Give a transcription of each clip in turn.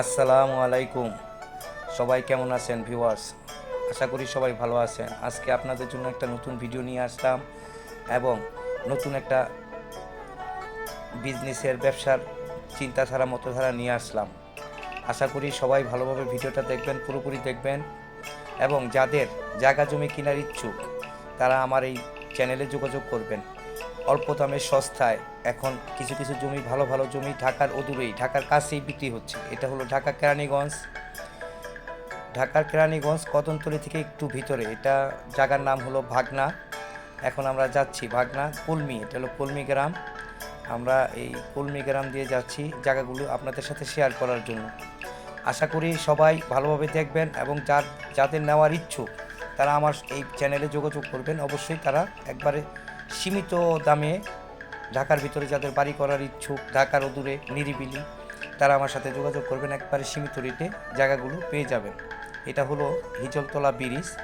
আসসালামু আলাইকুম। সবাই কেমন আছেন ভিউয়ার্স? আশা করি সবাই ভালো আছেন। আজকে আপনাদের জন্য একটা নতুন ভিডিও নিয়ে আসলাম এবং নতুন একটা বিজনেসের ব্যবসার চিন্তাধারা, মতোধারা নিয়ে আসলাম। আশা করি সবাই ভালোভাবে ভিডিওটা দেখবেন, পুরোপুরি দেখবেন এবং যাদের জায়গা জমি কেনার ইচ্ছুক, তারা আমার এই চ্যানেলে যোগাযোগ করবেন। অল্প দামে সস্তায় এখন কিছু কিছু জমি, ভালো ভালো জমি ঢাকার অদূরেই, ঢাকার কাছেই বিক্রি হচ্ছে। এটা হলো ঢাকা কেরানীগঞ্জ। ঢাকার কেরানীগঞ্জ কদমতলি থেকে একটু ভিতরে। এটা জায়গার নাম হলো ভাগনা। এখন আমরা যাচ্ছি ভাগনা কুলমি। এটা হলো কুলমি গ্রাম। আমরা এই কুলমি গ্রাম দিয়ে যাচ্ছি জায়গাগুলো আপনাদের সাথে শেয়ার করার জন্য। আশা করি সবাই ভালোভাবে দেখবেন এবং যার, যাদের নেওয়ার ইচ্ছুক, তারা আমার এই চ্যানেলে যোগাযোগ করবেন। অবশ্যই তারা একবারে সীমিত দামে ঢাকার ভিতরে যাদের বাড়ি করার ইচ্ছুক, ঢাকার অদূরে, নিরিবিলি, তারা আমার সাথে যোগাযোগ করবেন। একবারে সীমিত রেটে জায়গাগুলো পেয়ে যাবেন। এটা হলো হিজলতলা ব্রিজ।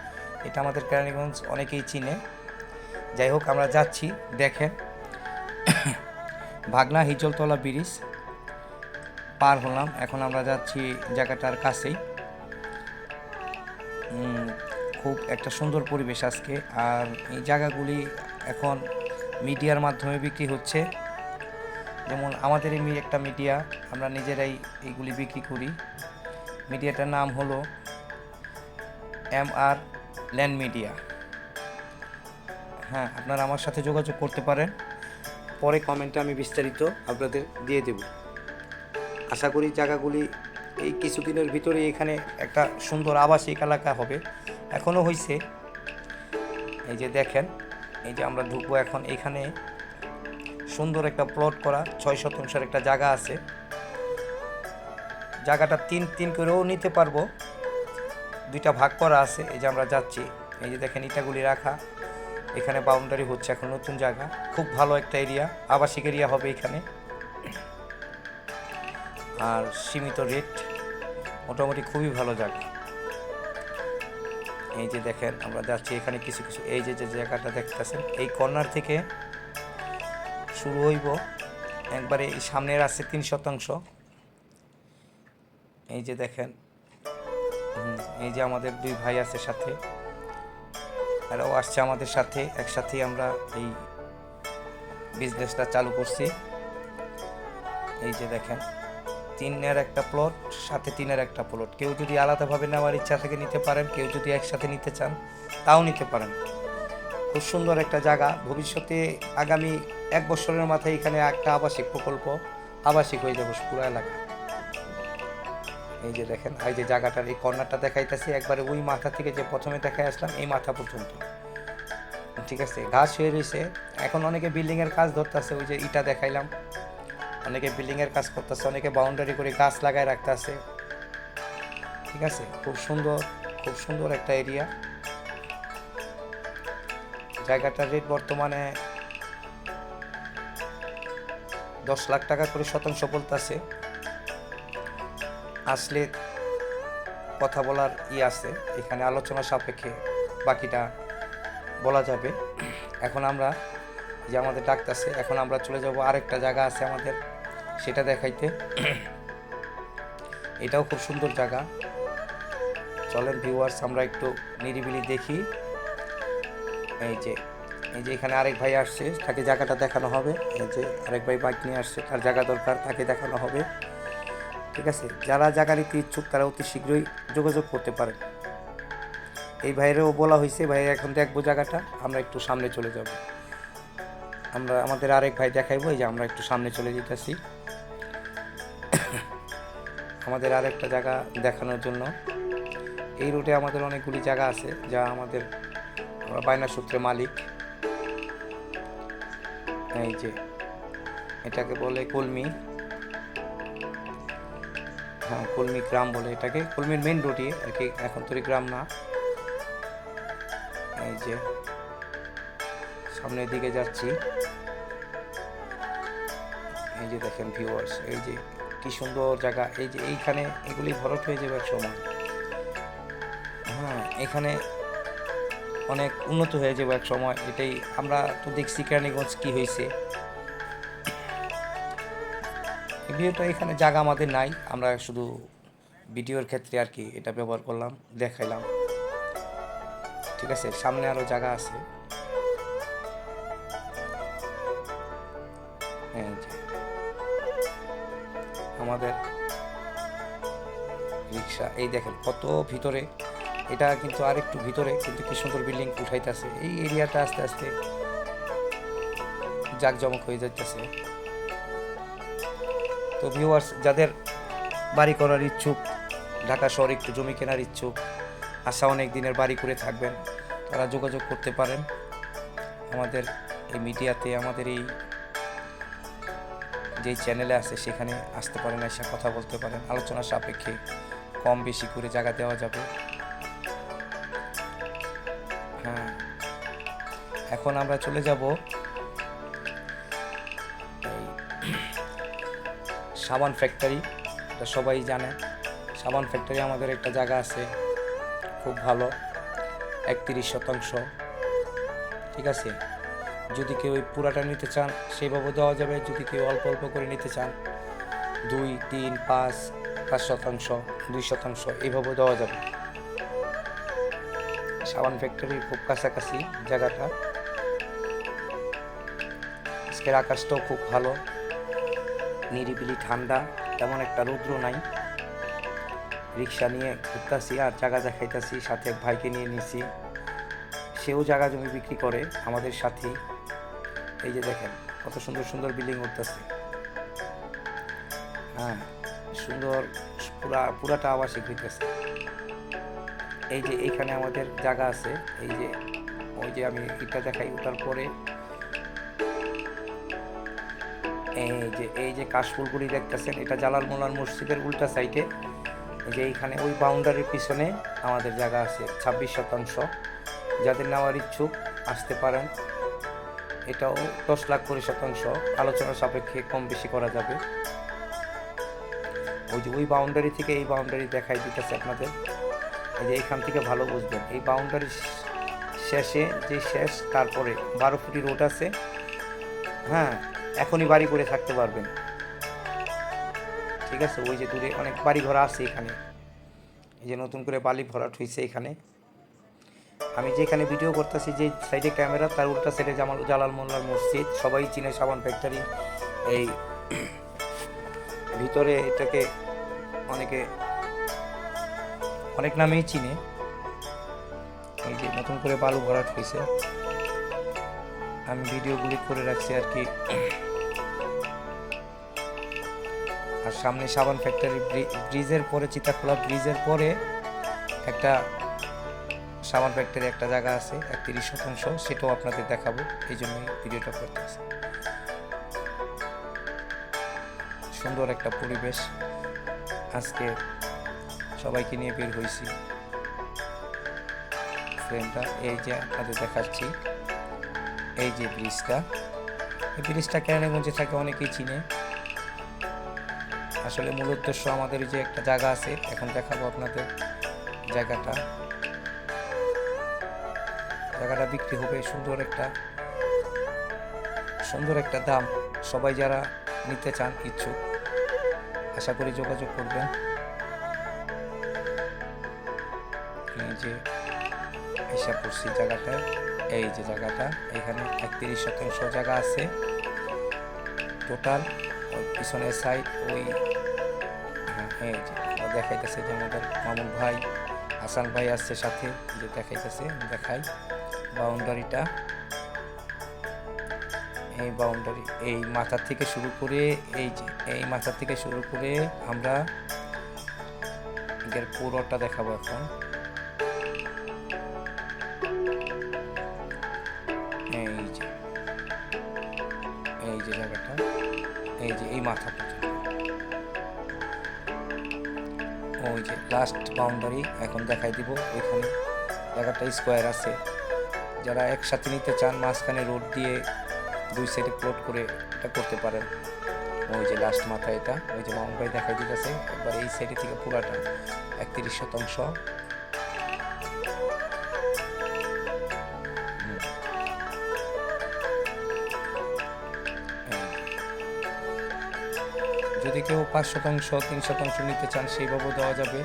এটা আমাদের কেরানীগঞ্জ অনেকেই চিনে। যাই হোক, আমরা যাচ্ছি, দেখেন। ভাগনা হিজলতলা ব্রিজ, পার হলাম। এখন আমরা যাচ্ছি জায়গাটার কাছেই। খুব একটা সুন্দর পরিবেশ আজকে। আর এই জায়গাগুলি এখন মিডিয়ার মাধ্যমে বিক্রি হচ্ছে। যেমন আমাদের এই একটা মিডিয়া, আমরা নিজেরাই এইগুলি বিক্রি করি। মিডিয়াটার নাম হলো এম আর ল্যান্ড মিডিয়া। হ্যাঁ আপনারা আমার সাথে যোগাযোগ করতে পারেন। পরে কমেন্টে আমি বিস্তারিত আপনাদের দিয়ে দেব। আশা করি জায়গাগুলি এই কিছুদিনের ভিতরে এখানে একটা সুন্দর আবাসিক এলাকা হবে। এখনও হয়েছে এই যে দেখেন এই যে আমরা ঢুকবো এখন এখানে। সুন্দর একটা প্লট করা, ছয় শতাংশের একটা জায়গা আছে। জায়গাটা তিন তিন করেও নিতে পারব। দুইটা ভাগ করা আছে, এই যে আমরা যাচ্ছি। এই যে দেখেন ইটাগুলি রাখা। এখানে বাউন্ডারি হচ্ছে এখন নতুন জায়গা। খুব ভালো একটা এরিয়া আবাসিক এরিয়া হবে এখানে। আর সীমিত রেট মোটামুটি খুবই ভালো জায়গা। এই যে দেখেন, আমরা যাচ্ছি এখানে কিছু কিছু। এই যে যে জায়গাটা দেখতেছেন, এই কর্নার থেকে শুরু হইব। একবারে এই সামনের আছে তিন শতাংশ। এই যে দেখেন এই যে আমাদের দুই ভাই আছে সাথে। এরাও আসছে আমাদের সাথে। একসাথেই আমরা এই বিজনেসটা চালু করছি। এই যে দেখেন তিনের একটা প্লট সাথে তিনের একটা প্লট কেউ যদি আলাদাভাবে নেওয়ার ইচ্ছা থেকে নিতে পারেন, কেউ যদি একসাথে নিতে চান, তাও নিতে পারেন। খুব সুন্দর একটা জায়গা। ভবিষ্যতে আগামী এক বছরের মাথায় এখানে একটা আবাসিক প্রকল্প আবাসিক হয়ে যাবে পুরো এলাকা। এই যে দেখেন, এই যে জায়গাটার এই কর্নারটা দেখাইতেছি। একবারে ওই মাথা থেকে যে প্রথমে দেখাই আসলাম, এই মাথা পর্যন্ত। ঠিক আছে? ঘাস হয়ে রয়েছে। এখন অনেকে বিল্ডিংয়ের কাজ ধরতেছে, ওই যে ইটা দেখাইলাম। অনেকে বিল্ডিংয়ের কাজ করতেছে, অনেকে বাউন্ডারি করে গাছ লাগায় রাখতেছে। ঠিক আছে? খুব সুন্দর খুব সুন্দর একটা এরিয়া জায়গাটার রেট বর্তমানে দশ লাখ টাকা করে শতাংশ বলতেছে। আসলে কথা বলার ই আছে, এখানে আলোচনা সাপেক্ষে বাকিটা বলা যাবে। এখন আমরা যে আমাদের ডাকতেছে, এখন আমরা চলে যাব আরেকটা জায়গা আছে আমাদের। সেটা দেখাইতে। এটাও খুব সুন্দর জায়গা। চলেন ভিউয়ার্স আমরা একটু নিরিবিলি দেখি। এই যে এই যে এখানে আরেক ভাই আসছে, তাকে জায়গাটা দেখানো হবে। এই যে আরেক ভাই বাইক নিয়ে আসছে, তার জায়গা দরকার, তাকে দেখানো হবে। ঠিক আছে? যারা জায়গা নিতে ইচ্ছুক, তারা অতি শীঘ্রই যোগাযোগ করতে পারেন। এই ভাইয়েরও বলা হয়েছে, ভাই, এখন দেখব জায়গাটা, আমরা একটু সামনে চলে যাব। আমরা, আমাদের আরেক ভাই দেখাইবো, এই যে আমরা একটু সামনে চলে যেতেছি। আমাদের আরেকটা জায়গা দেখানোর জন্য। এই রুটে আমাদের অনেকগুলি জায়গা আছে, যা আমাদের বায়না সূত্রে মালিক। এই যে, এটাকে বলে কলমি। হ্যাঁ কলমি গ্রাম বলে এটাকে। কলমির মেন রুটই আর কি, এখন তৈরি গ্রাম না। এই যে, সামনের দিকে যাচ্ছি। এই যে দেখেন ভিউয়ার্স এই যে কি সুন্দর জায়গা। এই যে এইখানে এগুলি ভরট হয়ে যাবে সময়। হ্যাঁ এখানে অনেক উন্নত হয়ে যাবে এক সময়। এটাই আমরা তো দেখছি কেরানীগঞ্জ কি হয়েছে। ভিডিওটা এখানে জায়গা আমাদের নাই। আমরা শুধু ভিডিওর ক্ষেত্রে আর কি এটা ব্যবহার করলাম, দেখাইলাম। ঠিক আছে, সামনে আরও জায়গা আছে। আমাদের রিক্সা। এই দেখেন, কত ভিতরে। এটা কিন্তু আর একটু ভিতরে, কিন্তু কি সুন্দর বিল্ডিং উঠাইতেছে। এই এরিয়াটা আস্তে আস্তে জাঁকজমক হয়ে যাইতেছে। তো ভিউয়ার্স যাদের বাড়ি করার ইচ্ছুক, ঢাকা শহরে একটু জমি কেনার ইচ্ছুক, আশা অনেক দিনের বাড়ি করে থাকবেন, তারা যোগাযোগ করতে পারেন। আমাদের এই মিডিয়াতে, আমাদের এই যেই চ্যানেলে আছে সেখানে আসতে পারেন, এসে কথা বলতে পারেন। আলোচনা সাপেক্ষে কম বেশি করে জায়গা দেওয়া যাবে। হ্যাঁ। এখন আমরা চলে যাব সাবান ফ্যাক্টরি। এটা সবাই জানে, সাবান ফ্যাক্টরি আমাদের একটা জায়গা আছে, খুব ভালো, একত্রিশ শতাংশ। ঠিক আছে? যদি কেউ ওই পুরাটা নিতে চান সেইভাবে দেওয়া যাবে। যদি কেউ অল্প অল্প করে নিতে চান, দুই, তিন, পাঁচ পাঁচ শতাংশ, দুই শতাংশ এইভাবে দেওয়া যাবে। সাবান ফ্যাক্টরির খুব কাছাকাছি জায়গাটা। আজকের আকাশটাও খুব ভালো। নিরিবিলি ঠান্ডা, তেমন একটা রৌদ্র নাই। রিক্সা নিয়ে ঘুরতাছি আর জায়গা দেখাইতাছি, সাথে ভাইকে নিয়ে নিছি সেও জায়গা জমি বিক্রি করে, আমাদের সাথেই এই যে দেখেন, কত সুন্দর সুন্দর বিল্ডিং উঠতেছে। হ্যাঁ সুন্দর, পুরা পুরাটা আবাসিক হইতেছে এই যে এইখানে আমাদের জায়গা আছে, এই যে, ওই যে আমি ইটা দেখাই ওঠার পরে এই যে এই যে কাশফুলগুলি দেখতেছেন, এটা জালাল মোল্লার মসজিদের উল্টা সাইডে যে এইখানে ওই বাউন্ডারির পিছনে আমাদের জায়গা আছে, ছাব্বিশ শতাংশ। যাদের নেওয়ার ইচ্ছুক, আসতে পারেন। এটাও দশ লাখ কুড়ি শতাংশ আলোচনা সাপেক্ষে কম বেশি করা যাবে। ওই যে ওই বাউন্ডারি থেকে এই বাউন্ডারি দেখাই দিতেছে আপনাদের। এই যে এইখান থেকে ভালো বুঝবেন। এই বাউন্ডারি শেষে যে শেষ, তারপরে বারো ফুটি রোড আছে। হ্যাঁ এখনই বাড়ি করে থাকতে পারবেন। ঠিক আছে? ওই যে দূরে অনেক বাড়ি ঘর আছে এখানে। এই যে নতুন করে বালি ভরাট হয়েছে এখানে। আমি যেখানে ভিডিও করতেছি, যে সাইডে ক্যামেরা তার উল্টা সাইডে জামাল জালাল মোল্লার মসজিদ। সবাই চিনে সাবান ফ্যাক্টরি এই ভিতরে এটাকে অনেকে অনেক নামেই চিনে। এই যে নতুন করে বালু ভরাট হয়েছে। আমি ভিডিওগুলি করে রাখছি আর কি। আর সামনে সাবান ফ্যাক্টরি ব্রিজের পরে, চিতাখোলা ব্রিজের পরে একটা সাবান ফ্যাক্টরি একটা জায়গা আছে, একত্রিশ শতাংশ, সেটাও আপনাদের দেখাবো, এই জন্যই ভিডিওটা করতেছি। সুন্দর একটা পরিবেশ। আজকে সবাইকে নিয়ে বের হয়েছি। ফ্রেমটা, এই যে আপনাদের দেখাচ্ছি, এই যে ব্রিজটা। এই ব্রিজটা কেরানীগঞ্জে থাকে, অনেকেই চিনে। আসলে মূল উদ্দেশ্য আমাদের যে একটা জায়গা আছে, এখন দেখাবো আপনাদের জায়গাটা। জায়গাটা বিক্রি হবে, সুন্দর একটা সুন্দর একটা দাম সবাই যারা নিতে চান ইচ্ছুক আশা করি যোগাযোগ করবেন। এই যে, এসে পড়ছি জায়গাটা, এই যে জায়গাটা, এখানে একত্রিশ শতাংশ জায়গা আছে। টোটাল ওই পিছনের সাইড ওই হ্যাঁ এই যে দেখাইতেছে যে আমাদের মামুন ভাই, হাসান ভাই আসছে সাথে যে দেখাইতেছে, দেখাই। বাউন্ডারিটা। এই বাউন্ডারি, এই মাথা থেকে শুরু করে, এই যে, এই মাথা থেকে শুরু করে আমরা এর পুরোটা দেখাবো এখন। এই যে এই যে জায়গাটা, এই যে, এই মাথা ওই যে লাস্ট বাউন্ডারি এখন দেখাই দিব ওইখানে জায়গাটা স্কোয়ার আছে। যারা একসাথে নিতে চান, মাঝখানে রোড দিয়ে দুই সাইডে প্লট করে এটা করতে পারেন। ওই যে লাস্ট মাথা এটা, ওই যে মামুন ভাই দেখাই দিতেছে, একবার এই সাইডে থেকে পুরাটা একত্রিশ শতাংশ। যদি যদি কেউ পাঁচ শতাংশ, তিন শতাংশ নিতে চান, সেইভাবেও দেওয়া যাবে।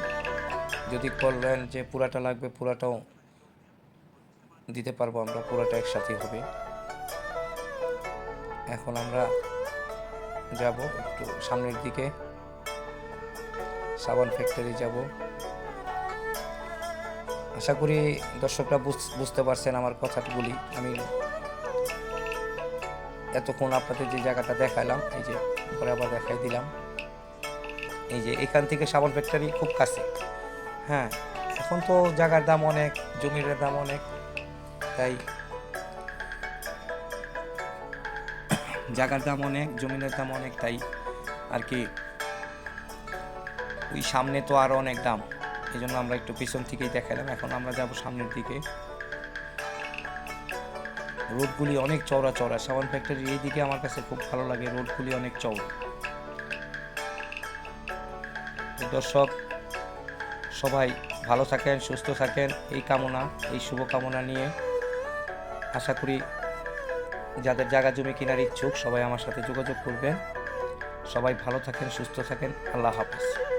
যদি বললেন যে পুরাটা লাগবে, পুরাটাও দিতে পারব আমরা, পুরোটা একসাথে হবে। এখন আমরা যাব একটু সামনের দিকে। সাবান ফ্যাক্টরি যাব। আশা করি দর্শকরা বুঝ- বুঝতে পারছেন আমার কথাগুলি আমি এতক্ষণ আপনাদের যে জায়গাটা দেখালাম, এই যে পরে আবার দেখাই দিলাম। এই যে এখান থেকে সাবান ফ্যাক্টরি খুব কাছে। হ্যাঁ এখন তো জায়গার দাম অনেক, জমির দাম অনেক। জায়গার দাম অনেক, জমিনের দাম অনেক, তাই আর কি ওই সামনে তো আরও অনেক দাম। এই জন্য আমরা একটু পিছন থেকেই দেখালাম। এখন আমরা যাব সামনের দিকে। রোডগুলি অনেক চওড়া চওড়া। সাবান ফ্যাক্টরির এই দিকে আমার কাছে খুব ভালো লাগে। রোডগুলি অনেক চওড়া। দর্শক, সবাই ভালো থাকেন, সুস্থ থাকেন। এই কামনা, এই শুভ কামনা নিয়ে আশা করি যাদের জায়গা জমি কেনার ইচ্ছুক সবাই আমার সাথে যোগাযোগ করবেন। সবাই ভালো থাকেন, সুস্থ থাকেন। আল্লাহ হাফেজ।